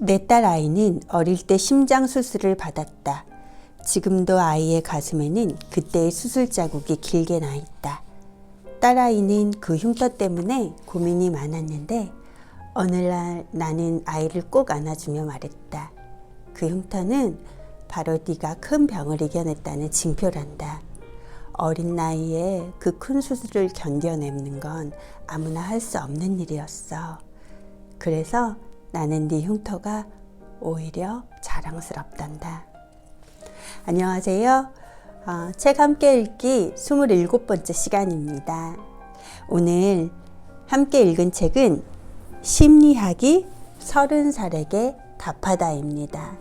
내 딸 아이는 어릴 때 심장 수술을 받았다. 지금도 아이의 가슴에는 그때의 수술 자국이 길게 나 있다. 딸 아이는 그 흉터 때문에 고민이 많았는데 어느 날 나는 아이를 꼭 안아주며 말했다. 그 흉터는 바로 네가 큰 병을 이겨냈다는 징표란다. 어린 나이에 그 큰 수술을 견뎌내는 건 아무나 할 수 없는 일이었어. 그래서 나는 네 흉터가 오히려 자랑스럽단다. 안녕하세요. 어, 책 함께 읽기 27번째 시간입니다. 오늘 함께 읽은 책은 심리학이 30살에게 답하다입니다.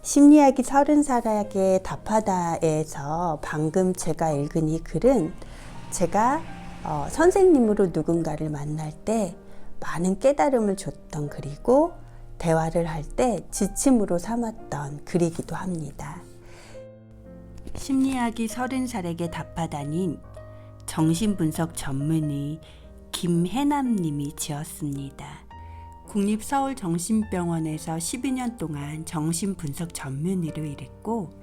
심리학이 30살에게 답하다에서 방금 제가 읽은 이 글은 제가 어, 선생님으로 누군가를 만날 때 많은 깨달음을 줬던 글이고 대화를 할 때 지침으로 삼았던 글이기도 합니다. 심리학이 30살에게 답하다닌 정신분석 전문의 김혜남님이 지었습니다. 국립서울정신병원에서 12년 동안 정신분석 전문의로 일했고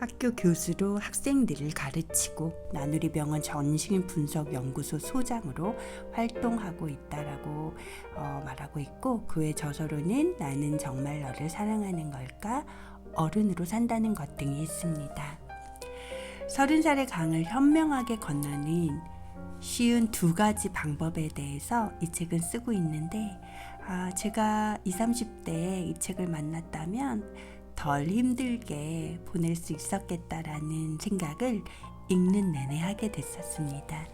학교 교수로 학생들을 가르치고 나누리 병원 정신분석 연구소 소장으로 활동하고 있다라고 어, 말하고 있고 그의 저서로는 나는 정말 너를 사랑하는 걸까 어른으로 산다는 것 등이 있습니다. 서른 살의 강을 현명하게 건너는 쉬운 두 가지 방법에 대해서 이 책은 쓰고 있는데 아, 제가 20, 30대에 이 책을 만났다면 덜 힘들게 보낼 수 있었겠다라는 생각을 읽는 내내 하게 됐었습니다.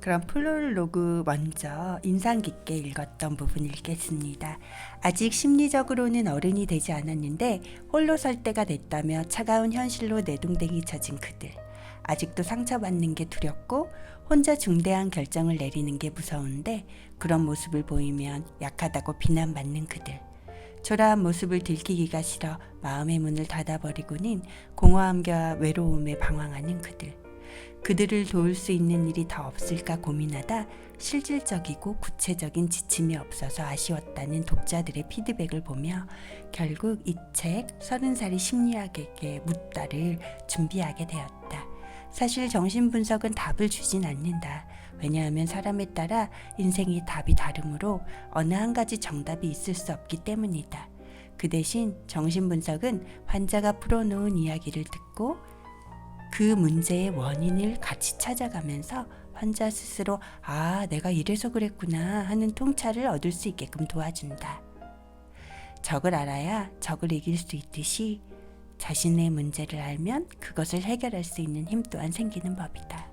그럼 프롤로그 먼저 인상 깊게 읽었던 부분 읽겠습니다. 아직 심리적으로는 어른이 되지 않았는데 홀로 설 때가 됐다며 차가운 현실로 내동댕이 쳐진 그들. 아직도 상처받는 게 두렵고 혼자 중대한 결정을 내리는 게 무서운데 그런 모습을 보이면 약하다고 비난받는 그들. 초라한 모습을 들키기가 싫어 마음의 문을 닫아버리고는 공허함과 외로움에 방황하는 그들. 그들을 도울 수 있는 일이 더 없을까 고민하다 실질적이고 구체적인 지침이 없어서 아쉬웠다는 독자들의 피드백을 보며 결국 이책 서른 살의 심리학에게 묻다를 준비하게 되었다. 사실 정신분석은 답을 주진 않는다. 왜냐하면 사람에 따라 인생의 답이 다르므로 어느 한 가지 정답이 있을 수 없기 때문이다. 그 대신 정신분석은 환자가 풀어놓은 이야기를 듣고 그 문제의 원인을 같이 찾아가면서 환자 스스로 아, 내가 이래서 그랬구나 하는 통찰을 얻을 수 있게끔 도와준다. 적을 알아야 적을 이길 수 있듯이 자신의 문제를 알면 그것을 해결할 수 있는 힘 또한 생기는 법이다.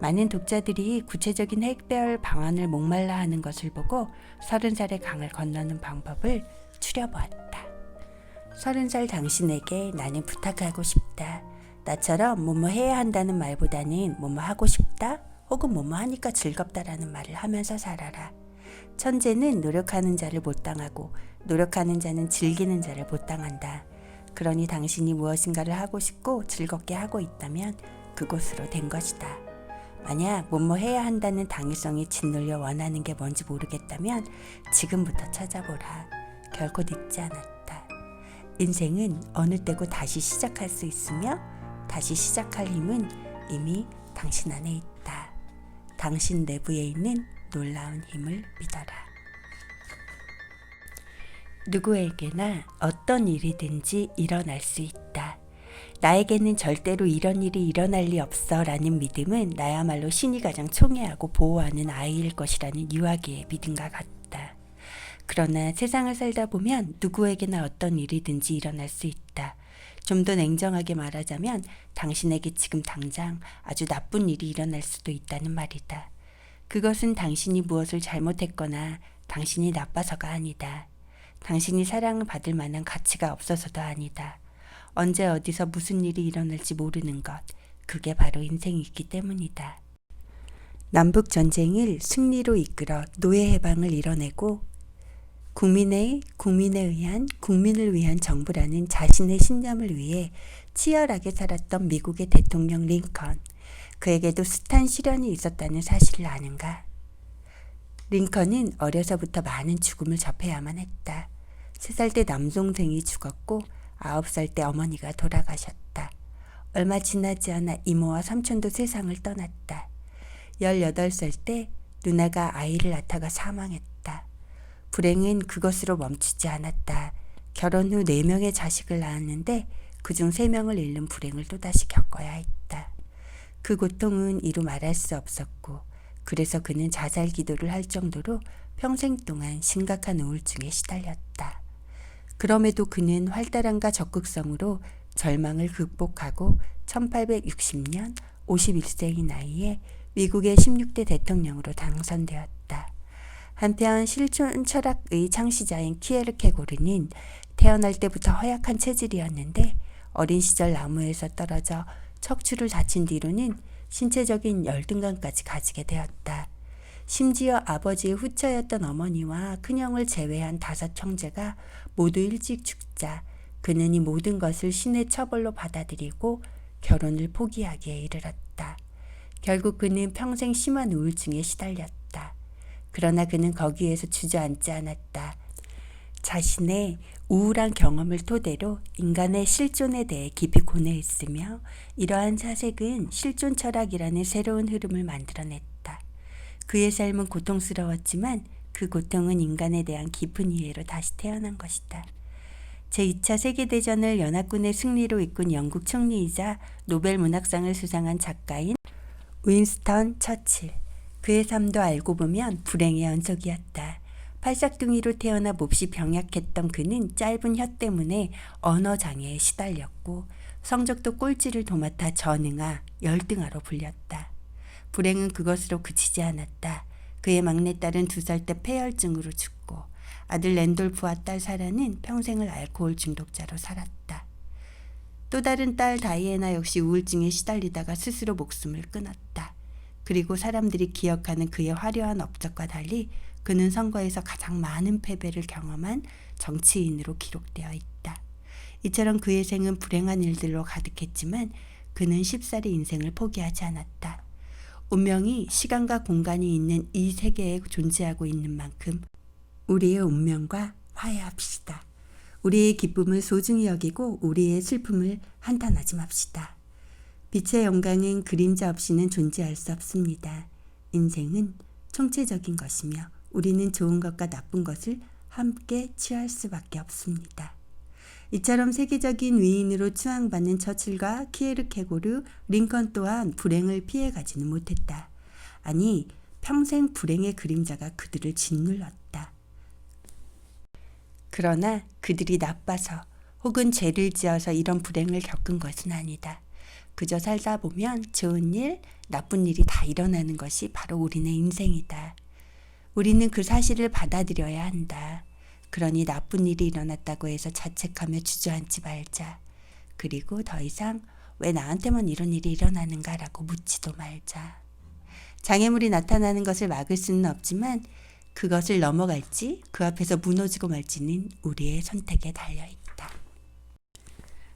많은 독자들이 구체적인 해결 방안을 목말라 하는 것을 보고 서른 살의 강을 건너는 방법을 추려보았다. 서른 살 당신에게 나는 부탁하고 싶다. 나처럼 뭐뭐 해야 한다는 말보다는 뭐뭐 하고 싶다 혹은 뭐뭐 하니까 즐겁다라는 말을 하면서 살아라. 천재는 노력하는 자를 못 당하고 노력하는 자는 즐기는 자를 못 당한다. 그러니 당신이 무엇인가를 하고 싶고 즐겁게 하고 있다면 그곳으로 된 것이다. 만약 뭐뭐 해야 한다는 당위성에 짓눌려 원하는 게 뭔지 모르겠다면 지금부터 찾아보라. 결코 늦지 않았다. 인생은 어느 때고 다시 시작할 수 있으며 다시 시작할 힘은 이미 당신 안에 있다. 당신 내부에 있는 놀라운 힘을 믿어라. 누구에게나 어떤 일이든지 일어날 수 있다. 나에게는 절대로 이런 일이 일어날 리 없어 라는 믿음은 나야말로 신이 가장 총애하고 보호하는 아이일 것이라는 유아기의 믿음과 같다. 그러나 세상을 살다 보면 누구에게나 어떤 일이든지 일어날 수 있다. 좀 더 냉정하게 말하자면 당신에게 지금 당장 아주 나쁜 일이 일어날 수도 있다는 말이다. 그것은 당신이 무엇을 잘못했거나 당신이 나빠서가 아니다. 당신이 사랑을 받을 만한 가치가 없어서도 아니다. 언제 어디서 무슨 일이 일어날지 모르는 것. 그게 바로 인생이기 때문이다. 남북 전쟁을 승리로 이끌어 노예 해방을 이뤄내고 국민의 국민에 의한 국민을 위한 정부라는 자신의 신념을 위해 치열하게 살았던 미국의 대통령 링컨. 그에게도 숱한 시련이 있었다는 사실을 아는가? 링컨은 어려서부터 많은 죽음을 접해야만 했다. 세 살 때 남동생이 죽었고 아홉 살 때 어머니가 돌아가셨다. 얼마 지나지 않아 이모와 삼촌도 세상을 떠났다. 18살 때 누나가 아이를 낳다가 사망했다. 불행은 그것으로 멈추지 않았다. 결혼 후 4명의 자식을 낳았는데 그중 3명을 잃는 불행을 또다시 겪어야 했다. 그 고통은 이루 말할 수 없었고 그래서 그는 자살 기도를 할 정도로 평생 동안 심각한 우울증에 시달렸다. 그럼에도 그는 활달함과 적극성으로 절망을 극복하고 1860년 51세의 나이에 미국의 16대 대통령으로 당선되었다. 한편 실존 철학의 창시자인 키에르케고르는 태어날 때부터 허약한 체질이었는데 어린 시절 나무에서 떨어져 척추를 다친 뒤로는 신체적인 열등감까지 가지게 되었다. 심지어 아버지의 후처였던 어머니와 큰형을 제외한 다섯 형제가 모두 일찍 죽자 그는 이 모든 것을 신의 처벌로 받아들이고 결혼을 포기하기에 이르렀다. 결국 그는 평생 심한 우울증에 시달렸다. 그러나 그는 거기에서 주저앉지 않았다. 자신의 우울한 경험을 토대로 인간의 실존에 대해 깊이 고뇌했으며 이러한 사색은 실존 철학이라는 새로운 흐름을 만들어냈다. 그의 삶은 고통스러웠지만 그 고통은 인간에 대한 깊은 이해로 다시 태어난 것이다. 제2차 세계대전을 연합군의 승리로 이끈 영국 총리이자 노벨 문학상을 수상한 작가인 윈스턴 처칠. 그의 삶도 알고 보면 불행의 연속이었다. 팔싹둥이로 태어나 몹시 병약했던 그는 짧은 혀 때문에 언어 장애에 시달렸고 성적도 꼴찌를 도맡아 전응아, 열등아로 불렸다. 불행은 그것으로 그치지 않았다. 그의 막내딸은 두 살 때 폐혈증으로 죽고 아들 랜돌프와 딸 사라는 평생을 알코올 중독자로 살았다. 또 다른 딸 다이애나 역시 우울증에 시달리다가 스스로 목숨을 끊었다. 그리고 사람들이 기억하는 그의 화려한 업적과 달리 그는 선거에서 가장 많은 패배를 경험한 정치인으로 기록되어 있다. 이처럼 그의 생은 불행한 일들로 가득했지만 그는 쉽사리 인생을 포기하지 않았다. 운명이 시간과 공간이 있는 이 세계에 존재하고 있는 만큼 우리의 운명과 화해합시다. 우리의 기쁨을 소중히 여기고 우리의 슬픔을 한탄하지 맙시다. 빛의 영광은 그림자 없이는 존재할 수 없습니다. 인생은 총체적인 것이며 우리는 좋은 것과 나쁜 것을 함께 취할 수밖에 없습니다. 이처럼 세계적인 위인으로 추앙받는 처칠과 키에르케고르, 링컨 또한 불행을 피해가지는 못했다. 아니, 평생 불행의 그림자가 그들을 짓눌렀다. 그러나 그들이 나빠서 혹은 죄를 지어서 이런 불행을 겪은 것은 아니다. 그저 살다 보면 좋은 일, 나쁜 일이 다 일어나는 것이 바로 우리네 인생이다. 우리는 그 사실을 받아들여야 한다. 그러니 나쁜 일이 일어났다고 해서 자책하며 주저앉지 말자. 그리고 더 이상 왜 나한테만 이런 일이 일어나는가라고 묻지도 말자. 장애물이 나타나는 것을 막을 수는 없지만 그것을 넘어갈지 그 앞에서 무너지고 말지는 우리의 선택에 달려 있다.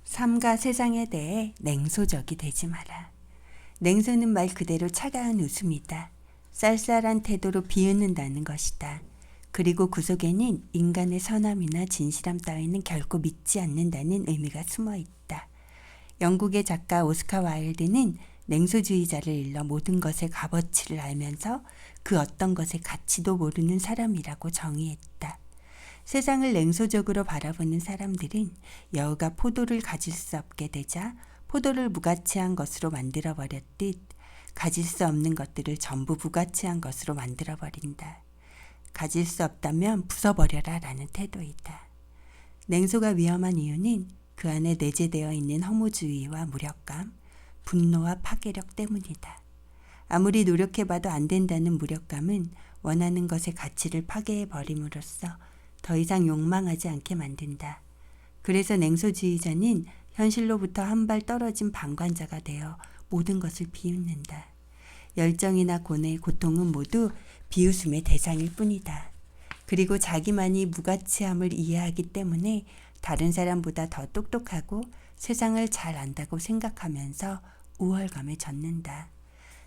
삶과 세상에 대해 냉소적이 되지 마라. 냉소는 말 그대로 차가운 웃음이다. 쌀쌀한 태도로 비웃는다는 것이다. 그리고 그 속에는 인간의 선함이나 진실함 따위는 결코 믿지 않는다는 의미가 숨어 있다. 영국의 작가 오스카 와일드는 냉소주의자를 일러 모든 것의 값어치를 알면서 그 어떤 것의 가치도 모르는 사람이라고 정의했다. 세상을 냉소적으로 바라보는 사람들은 여우가 포도를 가질 수 없게 되자 포도를 무가치한 것으로 만들어 버렸듯 가질 수 없는 것들을 전부 무가치한 것으로 만들어 버린다. 가질 수 없다면 부숴버려라 라는 태도이다. 냉소가 위험한 이유는 그 안에 내재되어 있는 허무주의와 무력감, 분노와 파괴력 때문이다. 아무리 노력해봐도 안 된다는 무력감은 원하는 것의 가치를 파괴해 버림으로써 더 이상 욕망하지 않게 만든다. 그래서 냉소주의자는 현실로부터 한 발 떨어진 방관자가 되어 모든 것을 비웃는다. 열정이나 고뇌, 고통은 모두 비웃음의 대상일 뿐이다. 그리고 자기만이 무가치함을 이해하기 때문에 다른 사람보다 더 똑똑하고 세상을 잘 안다고 생각하면서 우월감에 젖는다.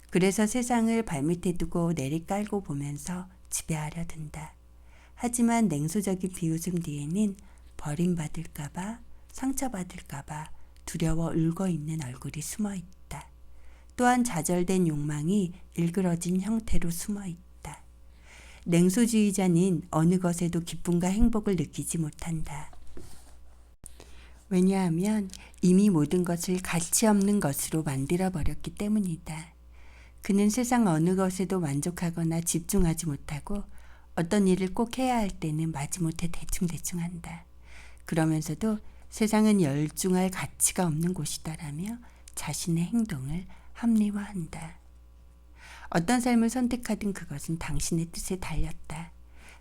그래서 세상을 발밑에 두고 내리깔고 보면서 지배하려 든다. 하지만 냉소적인 비웃음 뒤에는 버림받을까봐, 상처받을까봐 두려워 울고 있는 얼굴이 숨어 있다. 또한 좌절된 욕망이 일그러진 형태로 숨어 있다. 냉소주의자는 어느 것에도 기쁨과 행복을 느끼지 못한다. 왜냐하면 이미 모든 것을 가치 없는 것으로 만들어 버렸기 때문이다. 그는 세상 어느 것에도 만족하거나 집중하지 못하고 어떤 일을 꼭 해야 할 때는 마지못해 대충대충 한다. 그러면서도 세상은 열중할 가치가 없는 곳이다라며 자신의 행동을 합리화한다. 어떤 삶을 선택하든 그것은 당신의 뜻에 달렸다.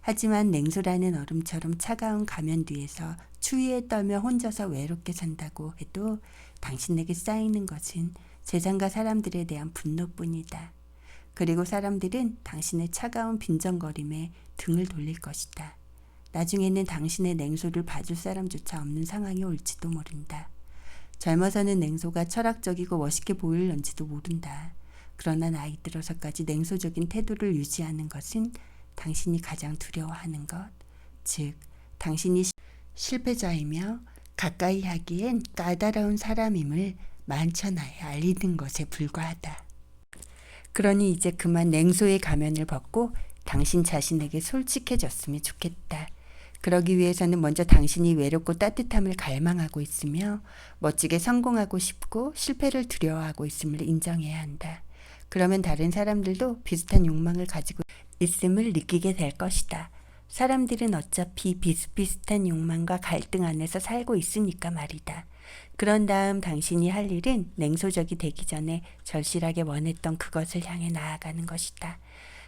하지만 냉소라는 얼음처럼 차가운 가면 뒤에서 추위에 떨며 혼자서 외롭게 산다고 해도 당신에게 쌓이는 것은 세상과 사람들에 대한 분노뿐이다. 그리고 사람들은 당신의 차가운 빈정거림에 등을 돌릴 것이다. 나중에는 당신의 냉소를 봐줄 사람조차 없는 상황이 올지도 모른다. 젊어서는 냉소가 철학적이고 멋있게 보일런지도 모른다. 그러나 나이 들어서까지 냉소적인 태도를 유지하는 것은 당신이 가장 두려워하는 것, 즉, 당신이 시- 실패자이며 가까이 하기엔 까다로운 사람임을 만천하에 알리는 것에 불과하다. 그러니 이제 그만 냉소의 가면을 벗고 당신 자신에게 솔직해졌으면 좋겠다. 그러기 위해서는 먼저 당신이 외롭고 따뜻함을 갈망하고 있으며 멋지게 성공하고 싶고 실패를 두려워하고 있음을 인정해야 한다. 그러면 다른 사람들도 비슷한 욕망을 가지고 있음을 느끼게 될 것이다. 사람들은 어차피 비슷비슷한 욕망과 갈등 안에서 살고 있으니까 말이다. 그런 다음 당신이 할 일은 냉소적이 되기 전에 절실하게 원했던 그것을 향해 나아가는 것이다.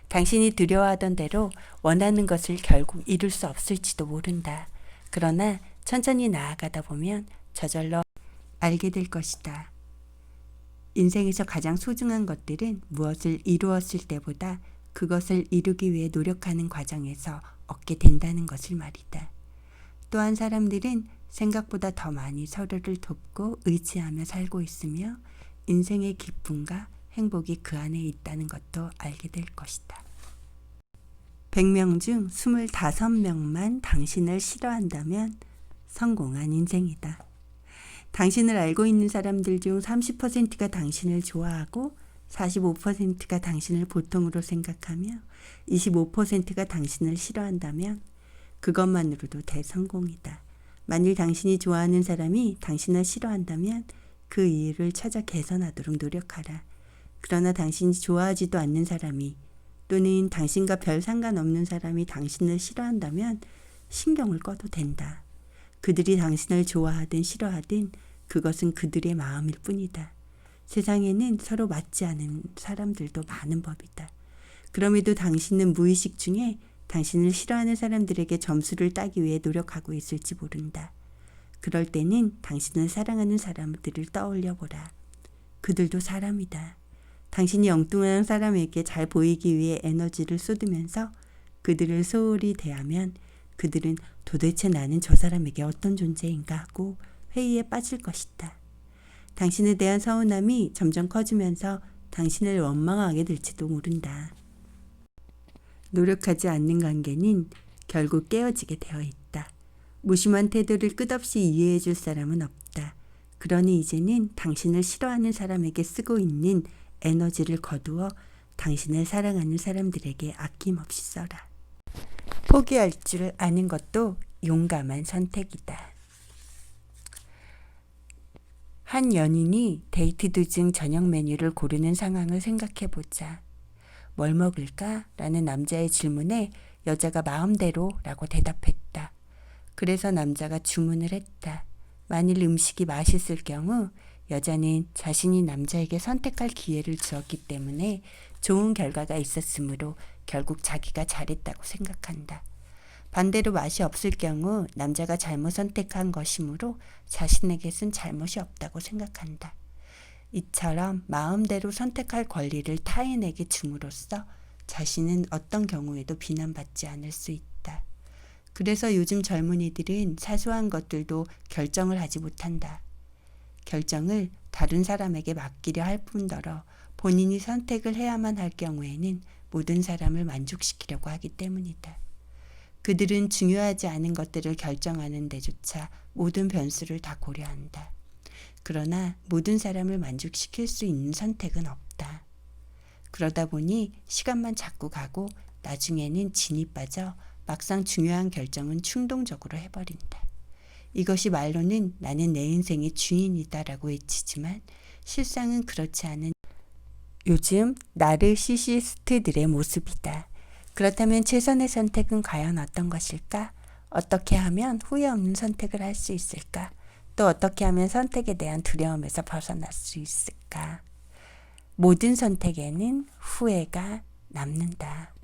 당신이 두려워하던 대로 원하는 것을 결국 이룰 수 없을지도 모른다. 그러나 천천히 나아가다 보면 저절로 알게 될 것이다. 인생에서 가장 소중한 것들은 무엇을 이루었을 때보다 그것을 이루기 위해 노력하는 과정에서 얻게 된다는 것을 말이다. 또한 사람들은 생각보다 더 많이 서로를 돕고 의지하며 살고 있으며 인생의 기쁨과 행복이 그 안에 있다는 것도 알게 될 것이다. 100명 중 25명만 당신을 싫어한다면 성공한 인생이다. 당신을 알고 있는 사람들 중 30%가 당신을 좋아하고 45%가 당신을 보통으로 생각하며 25%가 당신을 싫어한다면 그것만으로도 대성공이다. 만일 당신이 좋아하는 사람이 당신을 싫어한다면 그 이유를 찾아 개선하도록 노력하라. 그러나 당신이 좋아하지도 않는 사람이 또는 당신과 별 상관없는 사람이 당신을 싫어한다면 신경을 꺼도 된다. 그들이 당신을 좋아하든 싫어하든 그것은 그들의 마음일 뿐이다. 세상에는 서로 맞지 않은 사람들도 많은 법이다. 그럼에도 당신은 무의식 중에 당신을 싫어하는 사람들에게 점수를 따기 위해 노력하고 있을지 모른다. 그럴 때는 당신을 사랑하는 사람들을 떠올려 보라. 그들도 사람이다. 당신이 엉뚱한 사람에게 잘 보이기 위해 에너지를 쏟으면서 그들을 소홀히 대하면 그들은 도대체 나는 저 사람에게 어떤 존재인가 하고 회의에 빠질 것이다. 당신에 대한 서운함이 점점 커지면서 당신을 원망하게 될지도 모른다. 노력하지 않는 관계는 결국 깨어지게 되어 있다. 무심한 태도를 끝없이 이해해 줄 사람은 없다. 그러니 이제는 당신을 싫어하는 사람에게 쓰고 있는 에너지를 거두어 당신을 사랑하는 사람들에게 아낌없이 써라. 포기할 줄 아는 것도 용감한 선택이다. 한 연인이 데이트 도중 저녁 메뉴를 고르는 상황을 생각해 보자. 뭘 먹을까? 라는 남자의 질문에 여자가 마음대로 라고 대답했다. 그래서 남자가 주문을 했다. 만일 음식이 맛있을 경우 여자는 자신이 남자에게 선택할 기회를 주었기 때문에 좋은 결과가 있었으므로 결국 자기가 잘했다고 생각한다. 반대로 맛이 없을 경우 남자가 잘못 선택한 것이므로 자신에게 쓴 잘못이 없다고 생각한다. 이처럼 마음대로 선택할 권리를 타인에게 줌으로써 자신은 어떤 경우에도 비난받지 않을 수 있다. 그래서 요즘 젊은이들은 사소한 것들도 결정을 하지 못한다. 결정을 다른 사람에게 맡기려 할 뿐더러 본인이 선택을 해야만 할 경우에는 모든 사람을 만족시키려고 하기 때문이다. 그들은 중요하지 않은 것들을 결정하는 데조차 모든 변수를 다 고려한다. 그러나 모든 사람을 만족시킬 수 있는 선택은 없다. 그러다 보니 시간만 자꾸 가고 나중에는 진이 빠져 막상 중요한 결정은 충동적으로 해버린다. 이것이 말로는 나는 내 인생의 주인이다라고 외치지만 실상은 그렇지 않은 요즘 나르시시스트들의 모습이다. 그렇다면 최선의 선택은 과연 어떤 것일까? 어떻게 하면 후회 없는 선택을 할 수 있을까? 또 어떻게 하면 선택에 대한 두려움에서 벗어날 수 있을까? 모든 선택에는 후회가 남는다.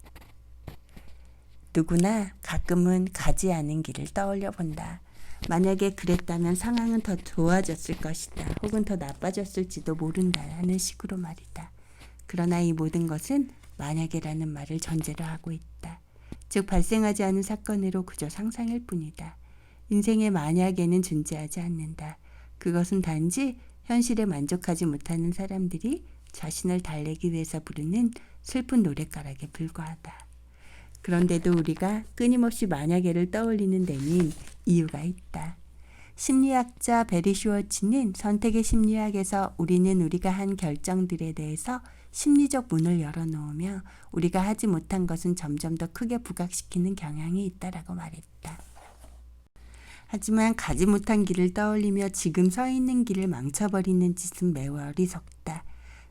누구나 가끔은 가지 않은 길을 떠올려 본다. 만약에 그랬다면 상황은 더 좋아졌을 것이다. 혹은 더 나빠졌을지도 모른다. 하는 식으로 말이다. 그러나 이 모든 것은 만약에라는 말을 전제로 하고 있다. 즉 발생하지 않은 사건으로 그저 상상일 뿐이다. 인생의 만약에는 존재하지 않는다. 그것은 단지 현실에 만족하지 못하는 사람들이 자신을 달래기 위해서 부르는 슬픈 노랫가락에 불과하다. 그런데도 우리가 끊임없이 만약에를 떠올리는 데는 이유가 있다. 심리학자 베리 슈워츠는 선택의 심리학에서 우리는 우리가 한 결정들에 대해서 심리적 문을 열어놓으며 우리가 하지 못한 것은 점점 더 크게 부각시키는 경향이 있다라고 말했다. 하지만 가지 못한 길을 떠올리며 지금 서 있는 길을 망쳐버리는 짓은 매우 어리석다.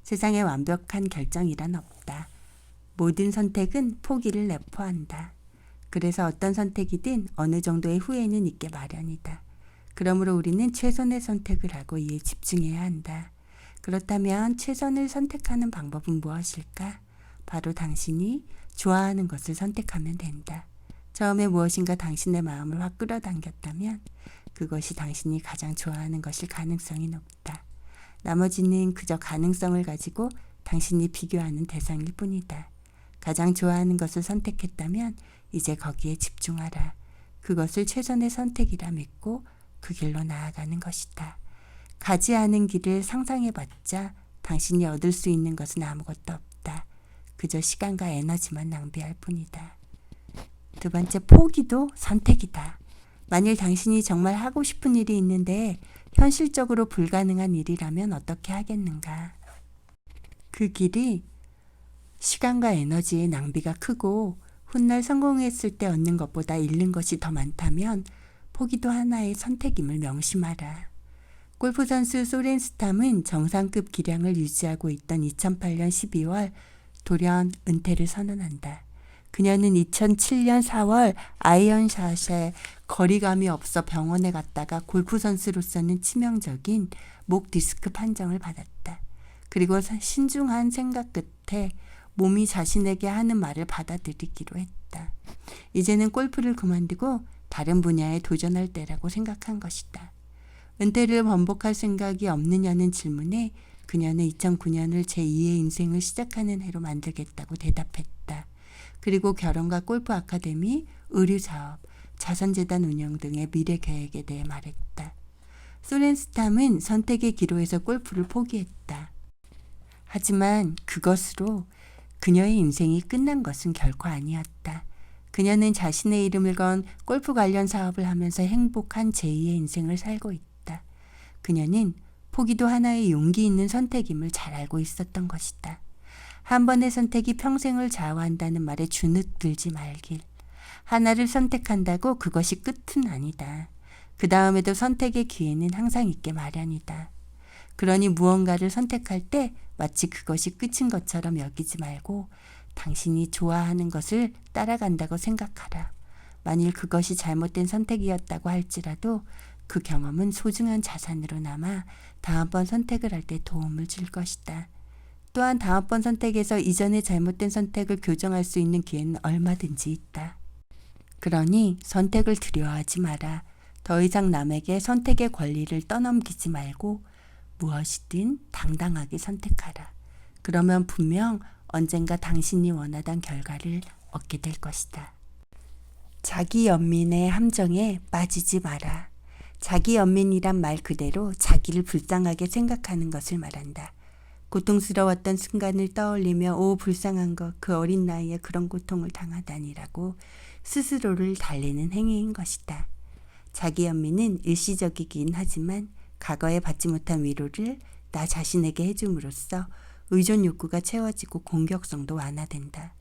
세상에 완벽한 결정이란 없다. 모든 선택은 포기를 내포한다. 그래서 어떤 선택이든 어느 정도의 후회는 있게 마련이다. 그러므로 우리는 최선의 선택을 하고 이에 집중해야 한다. 그렇다면 최선을 선택하는 방법은 무엇일까? 바로 당신이 좋아하는 것을 선택하면 된다. 처음에 무엇인가 당신의 마음을 확 끌어당겼다면 그것이 당신이 가장 좋아하는 것일 가능성이 높다. 나머지는 그저 가능성을 가지고 당신이 비교하는 대상일 뿐이다. 가장 좋아하는 것을 선택했다면 이제 거기에 집중하라. 그것을 최선의 선택이라 믿고 그 길로 나아가는 것이다. 가지 않은 길을 상상해봤자 당신이 얻을 수 있는 것은 아무것도 없다. 그저 시간과 에너지만 낭비할 뿐이다. 두 번째, 포기도 선택이다. 만일 당신이 정말 하고 싶은 일이 있는데 현실적으로 불가능한 일이라면 어떻게 하겠는가? 그 길이 시간과 에너지의 낭비가 크고 훗날 성공했을 때 얻는 것보다 잃는 것이 더 많다면 포기도 하나의 선택임을 명심하라. 골프 선수 소렌 스탐은 정상급 기량을 유지하고 있던 2008년 12월 돌연 은퇴를 선언한다. 그녀는 2007년 4월 아이언샷에 거리감이 없어 병원에 갔다가 골프 선수로서는 치명적인 목 디스크 판정을 받았다. 그리고 신중한 생각 끝에 몸이 자신에게 하는 말을 받아들이기로 했다. 이제는 골프를 그만두고 다른 분야에 도전할 때라고 생각한 것이다. 은퇴를 번복할 생각이 없느냐는 질문에 그녀는 2009년을 제2의 인생을 시작하는 해로 만들겠다고 대답했다. 그리고 결혼과 골프 아카데미, 의류 사업, 자선재단 운영 등의 미래 계획에 대해 말했다. 소렌스탐은 선택의 기로에서 골프를 포기했다. 하지만 그것으로 그녀의 인생이 끝난 것은 결코 아니었다. 그녀는 자신의 이름을 건 골프 관련 사업을 하면서 행복한 제2의 인생을 살고 있다. 그녀는 포기도 하나의 용기 있는 선택임을 잘 알고 있었던 것이다. 한 번의 선택이 평생을 좌우한다는 말에 주눅 들지 말길. 하나를 선택한다고 그것이 끝은 아니다. 그 다음에도 선택의 기회는 항상 있게 마련이다. 그러니 무언가를 선택할 때 마치 그것이 끝인 것처럼 여기지 말고 당신이 좋아하는 것을 따라간다고 생각하라. 만일 그것이 잘못된 선택이었다고 할지라도 그 경험은 소중한 자산으로 남아 다음번 선택을 할 때 도움을 줄 것이다. 또한 다음번 선택에서 이전의 잘못된 선택을 교정할 수 있는 기회는 얼마든지 있다. 그러니 선택을 두려워하지 마라. 더 이상 남에게 선택의 권리를 떠넘기지 말고 무엇이든 당당하게 선택하라. 그러면 분명 언젠가 당신이 원하던 결과를 얻게 될 것이다. 자기 연민의 함정에 빠지지 마라. 자기 연민이란 말 그대로 자기를 불쌍하게 생각하는 것을 말한다. 고통스러웠던 순간을 떠올리며 오 불쌍한 것 그 어린 나이에 그런 고통을 당하다니라고 스스로를 달래는 행위인 것이다. 자기 연민은 일시적이긴 하지만 과거에 받지 못한 위로를 나 자신에게 해줌으로써 의존 욕구가 채워지고 공격성도 완화된다.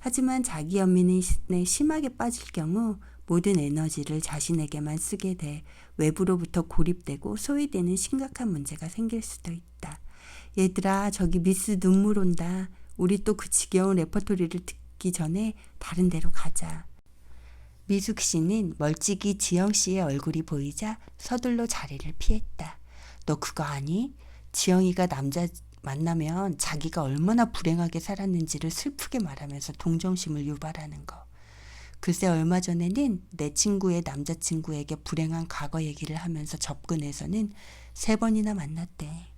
하지만 자기 연민에 심하게 빠질 경우 모든 에너지를 자신에게만 쓰게 돼 외부로부터 고립되고 소외되는 심각한 문제가 생길 수도 있다. 얘들아, 저기 미스 눈물 온다. 우리 또 그 지겨운 레퍼토리를 듣기 전에 다른 데로 가자. 미숙 씨는 멀찍이 지영 씨의 얼굴이 보이자 서둘러 자리를 피했다. 너 그거 아니? 지영이가 남자 만나면 자기가 얼마나 불행하게 살았는지를 슬프게 말하면서 동정심을 유발하는 거. 글쎄 얼마 전에는 내 친구의 남자친구에게 불행한 과거 얘기를 하면서 접근해서는 세 번이나 만났대.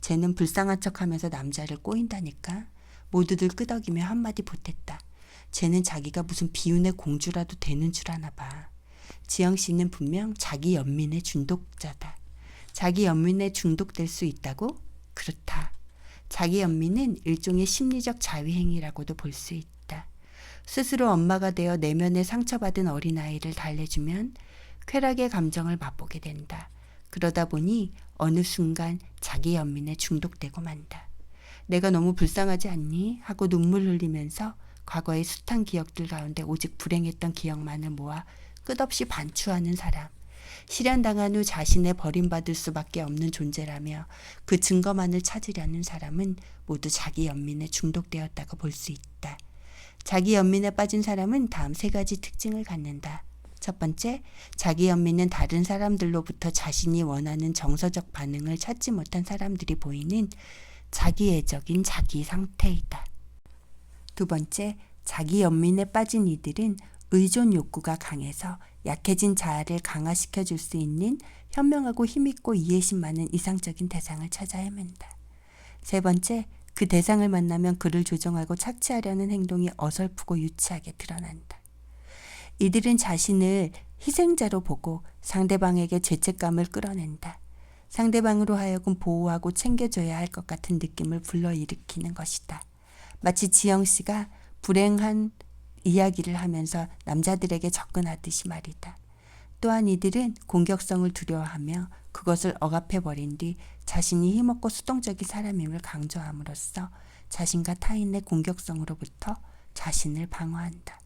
쟤는 불쌍한 척하면서 남자를 꼬인다니까. 모두들 끄덕이며 한마디 보탰다. 쟤는 자기가 무슨 비운의 공주라도 되는 줄 아나 봐. 지영 씨는 분명 자기 연민의 중독자다. 자기 연민에 중독될 수 있다고? 그렇다. 자기 연민은 일종의 심리적 자위행위라고도 볼 수 있다. 스스로 엄마가 되어 내면에 상처받은 어린아이를 달래주면 쾌락의 감정을 맛보게 된다. 그러다 보니 어느 순간 자기 연민에 중독되고 만다. 내가 너무 불쌍하지 않니? 하고 눈물 흘리면서 과거의 숱한 기억들 가운데 오직 불행했던 기억만을 모아 끝없이 반추하는 사람. 실현당한 후 자신의 버림받을 수밖에 없는 존재라며 그 증거만을 찾으려는 사람은 모두 자기 연민에 중독되었다고 볼 수 있다. 자기 연민에 빠진 사람은 다음 세 가지 특징을 갖는다. 첫 번째, 자기 연민은 다른 사람들로부터 자신이 원하는 정서적 반응을 찾지 못한 사람들이 보이는 자기애적인 자기 상태이다. 두 번째, 자기 연민에 빠진 이들은 의존 욕구가 강해서 약해진 자아를 강화시켜 줄 수 있는 현명하고 힘있고 이해심 많은 이상적인 대상을 찾아 헤맨다. 세 번째, 그 대상을 만나면 그를 조종하고 착취하려는 행동이 어설프고 유치하게 드러난다. 이들은 자신을 희생자로 보고 상대방에게 죄책감을 끌어낸다. 상대방으로 하여금 보호하고 챙겨줘야 할 것 같은 느낌을 불러일으키는 것이다. 마치 지영 씨가 불행한 이야기를 하면서 남자들에게 접근하듯이 말이다. 또한 이들은 공격성을 두려워하며 그것을 억압해버린 뒤 자신이 힘없고 수동적인 사람임을 강조함으로써 자신과 타인의 공격성으로부터 자신을 방어한다.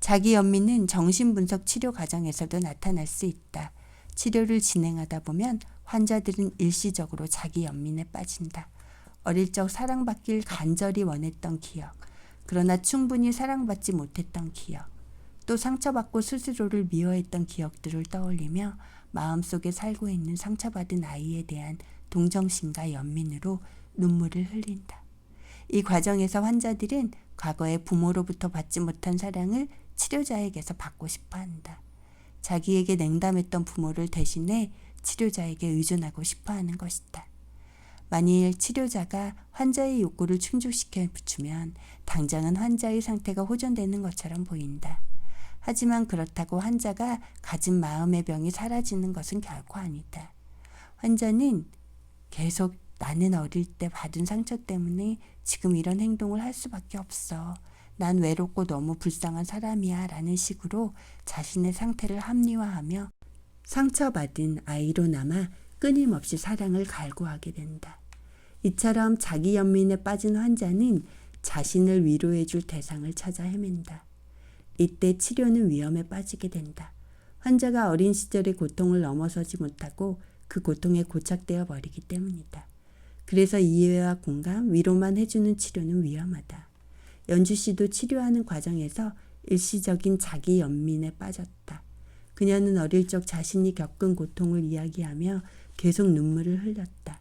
자기 연민은 정신분석 치료 과정에서도 나타날 수 있다. 치료를 진행하다 보면 환자들은 일시적으로 자기 연민에 빠진다. 어릴 적 사랑받길 간절히 원했던 기억, 그러나 충분히 사랑받지 못했던 기억, 또 상처받고 스스로를 미워했던 기억들을 떠올리며 마음속에 살고 있는 상처받은 아이에 대한 동정심과 연민으로 눈물을 흘린다. 이 과정에서 환자들은 과거에 부모로부터 받지 못한 사랑을 치료자에게서 받고 싶어 한다. 자기에게 냉담했던 부모를 대신해 치료자에게 의존하고 싶어 하는 것이다. 만일 치료자가 환자의 욕구를 충족시켜 주면 당장은 환자의 상태가 호전되는 것처럼 보인다. 하지만 그렇다고 환자가 가진 마음의 병이 사라지는 것은 결코 아니다. 환자는 계속 나는 어릴 때 받은 상처 때문에 지금 이런 행동을 할 수밖에 없어. 난 외롭고 너무 불쌍한 사람이야. 라는 식으로 자신의 상태를 합리화하며 상처받은 아이로 남아 끊임없이 사랑을 갈구하게 된다. 이처럼 자기 연민에 빠진 환자는 자신을 위로해 줄 대상을 찾아 헤맨다. 이때 치료는 위험에 빠지게 된다. 환자가 어린 시절의 고통을 넘어서지 못하고 그 고통에 고착되어 버리기 때문이다. 그래서 이해와 공감, 위로만 해주는 치료는 위험하다. 연주 씨도 치료하는 과정에서 일시적인 자기 연민에 빠졌다. 그녀는 어릴 적 자신이 겪은 고통을 이야기하며 계속 눈물을 흘렸다.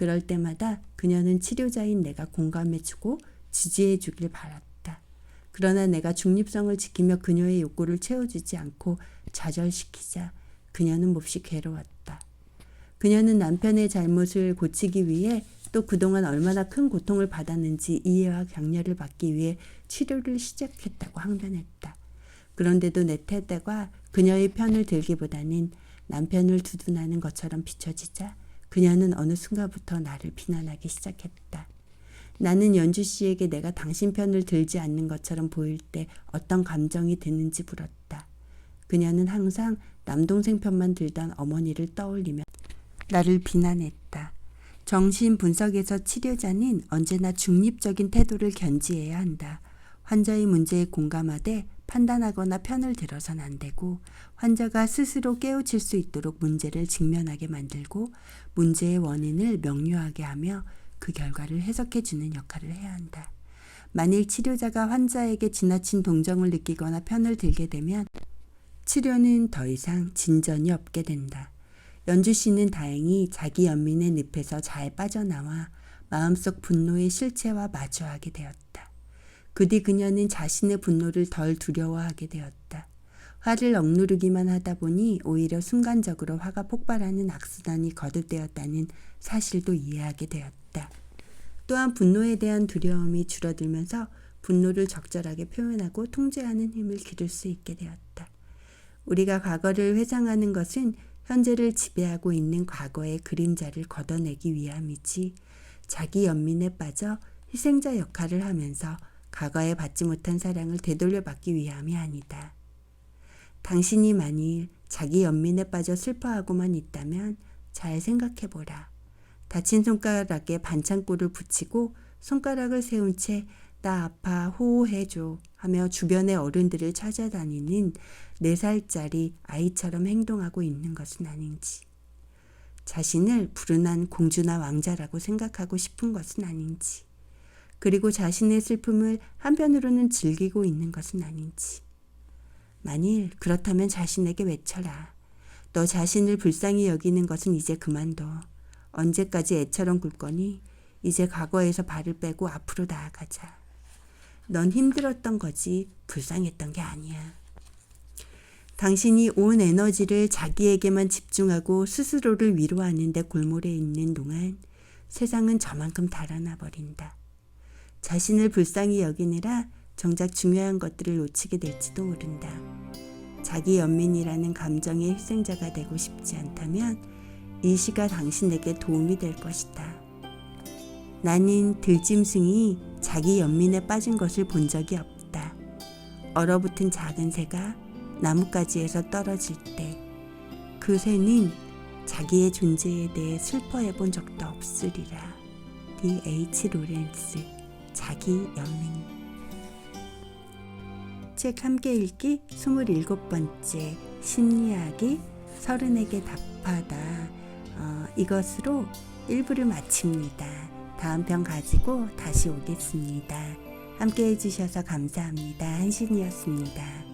그럴 때마다 그녀는 치료자인 내가 공감해주고 지지해주길 바랐다. 그러나 내가 중립성을 지키며 그녀의 욕구를 채워주지 않고 좌절시키자 그녀는 몹시 괴로웠다. 그녀는 남편의 잘못을 고치기 위해 또 그동안 얼마나 큰 고통을 받았는지 이해와 격려를 받기 위해 치료를 시작했다고 항변했다. 그런데도 내 태도가 그녀의 편을 들기보다는 남편을 두둔하는 것처럼 비춰지자 그녀는 어느 순간부터 나를 비난하기 시작했다. 나는 연주 씨에게 내가 당신 편을 들지 않는 것처럼 보일 때 어떤 감정이 드는지 물었다. 그녀는 항상 남동생 편만 들던 어머니를 떠올리며 나를 비난했다. 정신 분석에서 치료자는 언제나 중립적인 태도를 견지해야 한다. 환자의 문제에 공감하되 판단하거나 편을 들어선 안 되고 환자가 스스로 깨우칠 수 있도록 문제를 직면하게 만들고 문제의 원인을 명료하게 하며 그 결과를 해석해 주는 역할을 해야 한다. 만일 치료자가 환자에게 지나친 동정을 느끼거나 편을 들게 되면 치료는 더 이상 진전이 없게 된다. 연주 씨는 다행히 자기 연민의 늪에서 잘 빠져나와 마음속 분노의 실체와 마주하게 되었다. 그 뒤 그녀는 자신의 분노를 덜 두려워하게 되었다. 화를 억누르기만 하다 보니 오히려 순간적으로 화가 폭발하는 악순환이 거듭되었다는 사실도 이해하게 되었다. 또한 분노에 대한 두려움이 줄어들면서 분노를 적절하게 표현하고 통제하는 힘을 기를 수 있게 되었다. 우리가 과거를 회상하는 것은 현재를 지배하고 있는 과거의 그림자를 걷어내기 위함이지 자기 연민에 빠져 희생자 역할을 하면서 과거에 받지 못한 사랑을 되돌려 받기 위함이 아니다. 당신이 만일 자기 연민에 빠져 슬퍼하고만 있다면 잘 생각해보라. 다친 손가락에 반창고를 붙이고 손가락을 세운 채 나 아파 호호해줘 하며 주변의 어른들을 찾아다니는 4살짜리 아이처럼 행동하고 있는 것은 아닌지. 자신을 불운한 공주나 왕자라고 생각하고 싶은 것은 아닌지. 그리고 자신의 슬픔을 한편으로는 즐기고 있는 것은 아닌지. 만일 그렇다면 자신에게 외쳐라. 너 자신을 불쌍히 여기는 것은 이제 그만둬. 언제까지 애처럼 굴 거니? 이제 과거에서 발을 빼고 앞으로 나아가자. 넌 힘들었던 거지 불쌍했던 게 아니야. 당신이 온 에너지를 자기에게만 집중하고 스스로를 위로하는 데 골몰해 있는 동안 세상은 저만큼 달아나 버린다. 자신을 불쌍히 여기느라 정작 중요한 것들을 놓치게 될지도 모른다. 자기 연민이라는 감정의 희생자가 되고 싶지 않다면 이 시가 당신에게 도움이 될 것이다. 나는 들짐승이 자기 연민에 빠진 것을 본 적이 없다. 얼어붙은 작은 새가 나뭇가지에서 떨어질 때 그 새는 자기의 존재에 대해 슬퍼해 본 적도 없으리라. D.H. 로렌스 자기 연민 책 함께 읽기 27번째 심리학이 서른에게 답하다 어, 이것으로 1부를 마칩니다. 다음 편 가지고 다시 오겠습니다. 함께 해주셔서 감사합니다. 한신이었습니다.